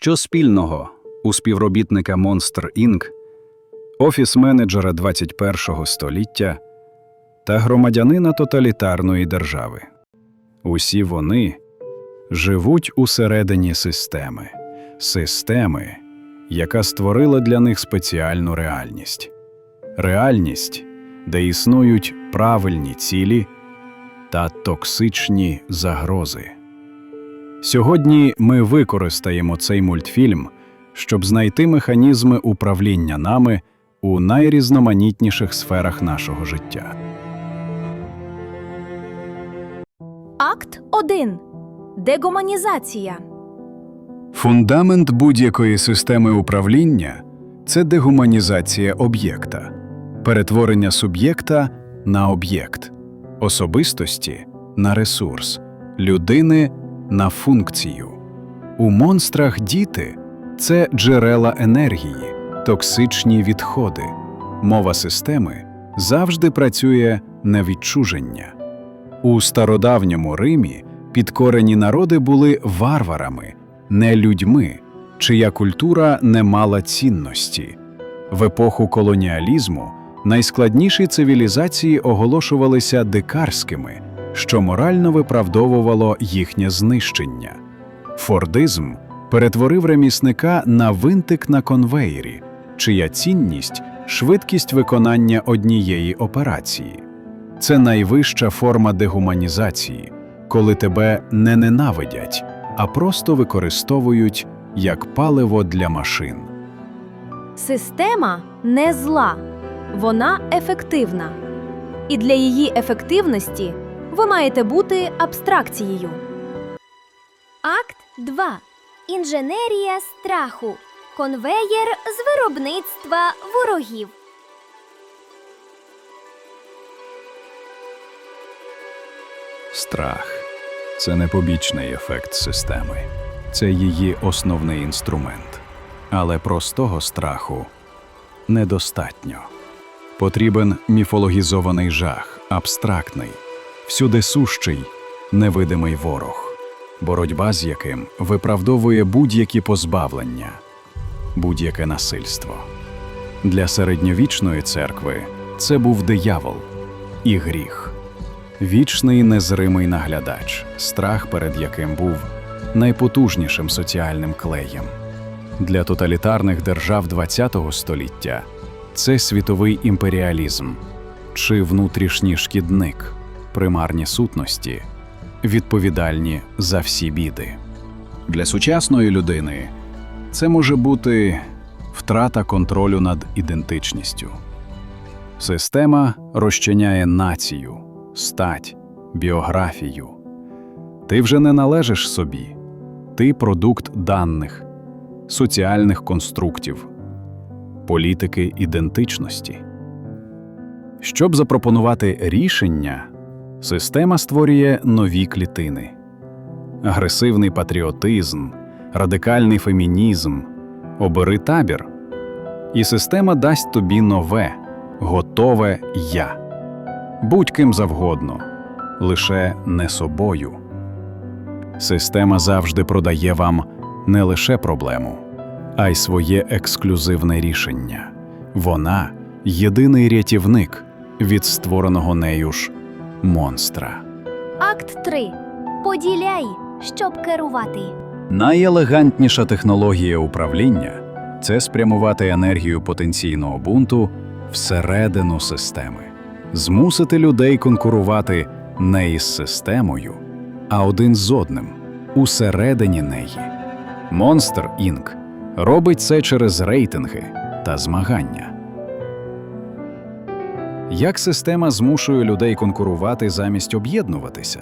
Що спільного у співробітника Monster Inc., офіс-менеджера 21-го століття та громадянина тоталітарної держави? Усі вони живуть усередині системи, системи, яка створила для них спеціальну реальність. Реальність, де існують правильні цілі та токсичні загрози. Сьогодні ми використаємо цей мультфільм, щоб знайти механізми управління нами у найрізноманітніших сферах нашого життя. Акт 1. Дегуманізація. Фундамент будь-якої системи управління це дегуманізація об'єкта, перетворення суб'єкта на об'єкт, особистості на ресурс, людини на функцію. У монстрах діти це джерела енергії, токсичні відходи. Мова системи завжди працює на відчуження. У стародавньому Римі підкорені народи були варварами, не людьми, чия культура не мала цінності. В епоху колоніалізму найскладніші цивілізації оголошувалися дикарськими, що морально виправдовувало їхнє знищення. Фордизм перетворив ремісника на винтик на конвеєрі, чия цінність швидкість виконання однієї операції. Це найвища форма дегуманізації, коли тебе не ненавидять, а просто використовують як паливо для машин. Система не зла, вона ефективна. І для її ефективності ви маєте бути абстракцією. Акт 2. Інженерія страху. Конвеєр з виробництва ворогів. Страх це не побічний ефект системи, це її основний інструмент. Але простого страху недостатньо. Потрібен міфологізований жах, абстрактний, всюди сущий, невидимий ворог, боротьба з яким виправдовує будь-які позбавлення, будь-яке насильство. Для середньовічної церкви це був диявол і гріх. Вічний незримий наглядач, страх перед яким був найпотужнішим соціальним клеєм. Для тоталітарних держав ХХ століття це світовий імперіалізм чи внутрішній шкідник, примарні сутності, відповідальні за всі біди. Для сучасної людини це може бути втрата контролю над ідентичністю. Система розчиняє націю, стать, біографію. Ти вже не належиш собі, ти продукт даних, соціальних конструктів, політики ідентичності. Щоб запропонувати рішення, система створює нові клітини: агресивний патріотизм, радикальний фемінізм, обери табір. І система дасть тобі нове, готове я. Будь ким завгодно, лише не собою. Система завжди продає вам не лише проблему, а й своє ексклюзивне рішення. Вона єдиний рятівник від створеного нею ж монстра. Акт 3. Поділяй, щоб керувати. Найелегантніша технологія управління це спрямувати енергію потенційного бунту всередину системи, змусити людей конкурувати не із системою, а один з одним усередині неї. Monster Inc. робить це через рейтинги та змагання. Як система змушує людей конкурувати замість об'єднуватися?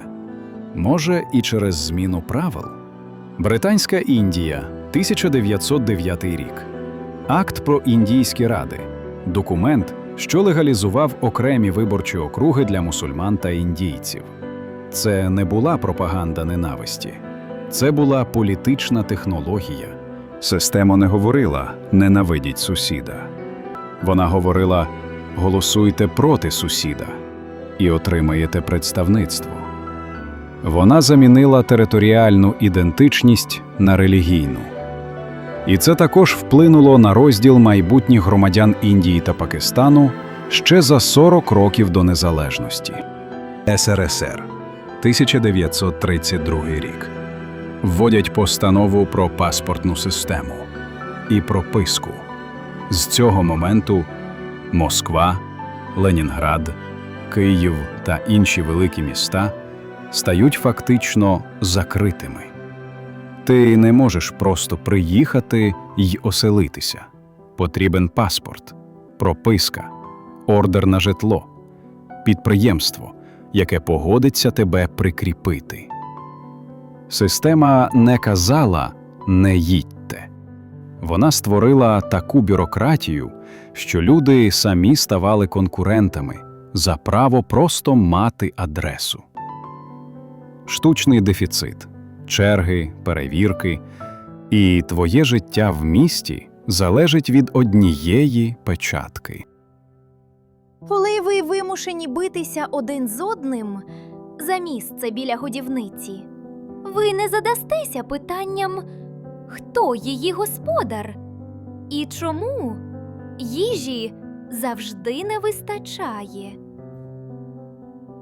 Може, і через зміну правил? Британська Індія, 1909 рік. Акт про індійські ради. Документ, що легалізував окремі виборчі округи для мусульман та індійців. Це не була пропаганда ненависті, це була політична технологія. Система не говорила ненавидіть сусіда. Вона говорила голосуйте проти сусіда і отримаєте представництво. Вона замінила територіальну ідентичність на релігійну. І це також вплинуло на розділ майбутніх громадян Індії та Пакистану ще за 40 років до незалежності. СРСР 1932 рік. Вводять постанову про паспортну систему і прописку. З цього моменту Москва, Ленінград, Київ та інші великі міста стають фактично закритими. Ти не можеш просто приїхати й оселитися. Потрібен паспорт, прописка, ордер на житло, підприємство, яке погодиться тебе прикріпити. Система не казала не їдьте. Вона створила таку бюрократію, що люди самі ставали конкурентами за право просто мати адресу. Штучний дефіцит, черги, перевірки, і твоє життя в місті залежить від однієї печатки. Коли ви вимушені битися один з одним за місце біля годівниці, ви не задастеся питанням, хто її господар і чому їжі завжди не вистачає.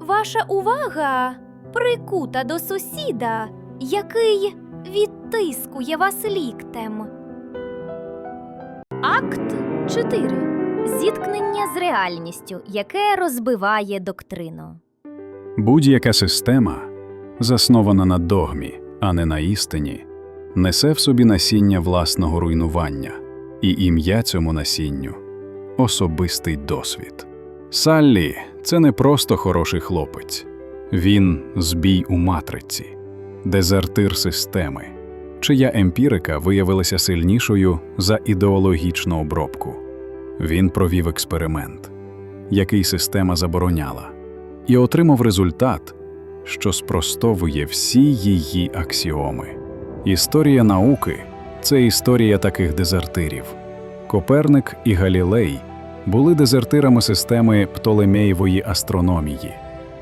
Ваша увага прикута до сусіда, який відтискує вас ліктем. Акт 4. Зіткнення з реальністю, яке розбиває доктрину. Будь-яка система, заснована на догмі, а не на істині, несе в собі насіння власного руйнування, і ім'я цьому насінню особистий досвід. Саллі це не просто хороший хлопець, він збій у матриці, дезертир системи, чия емпірика виявилася сильнішою за ідеологічну обробку. Він провів експеримент, який система забороняла і отримав результат, що спростовує всі її аксіоми. Історія науки це історія таких дезертирів. Коперник і Галілей були дезертирами системи Птолемеєвої астрономії.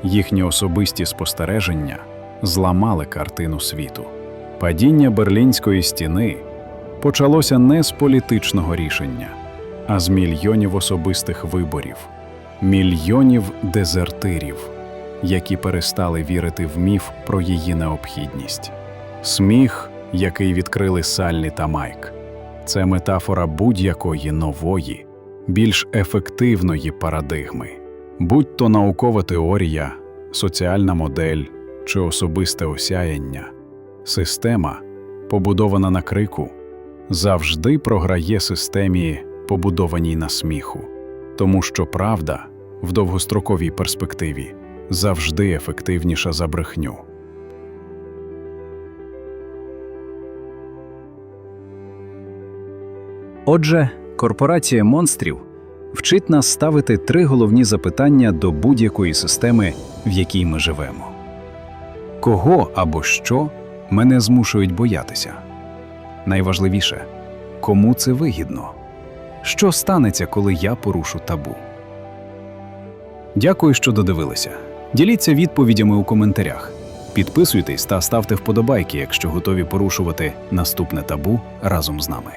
Їхні особисті спостереження зламали картину світу. Падіння Берлінської стіни почалося не з політичного рішення, а з мільйонів особистих виборів мільйонів дезертирів, які перестали вірити в міф про її необхідність. Сміх, який відкрили Саллі та Майк, це метафора будь-якої нової, більш ефективної парадигми, будь то наукова теорія, соціальна модель чи особисте осяяння. Система, побудована на крику, завжди програє системі, побудованій на сміху, тому що правда в довгостроковій перспективі завжди ефективніша за брехню. Отже, корпорація монстрів вчить нас ставити три головні запитання до будь-якої системи, в якій ми живемо. Кого або що мене змушують боятися? Найважливіше, кому це вигідно? Що станеться, коли я порушу табу? Дякую, що додивилися. Діліться відповідями у коментарях. Підписуйтесь та ставте вподобайки, якщо готові порушувати наступне табу разом з нами.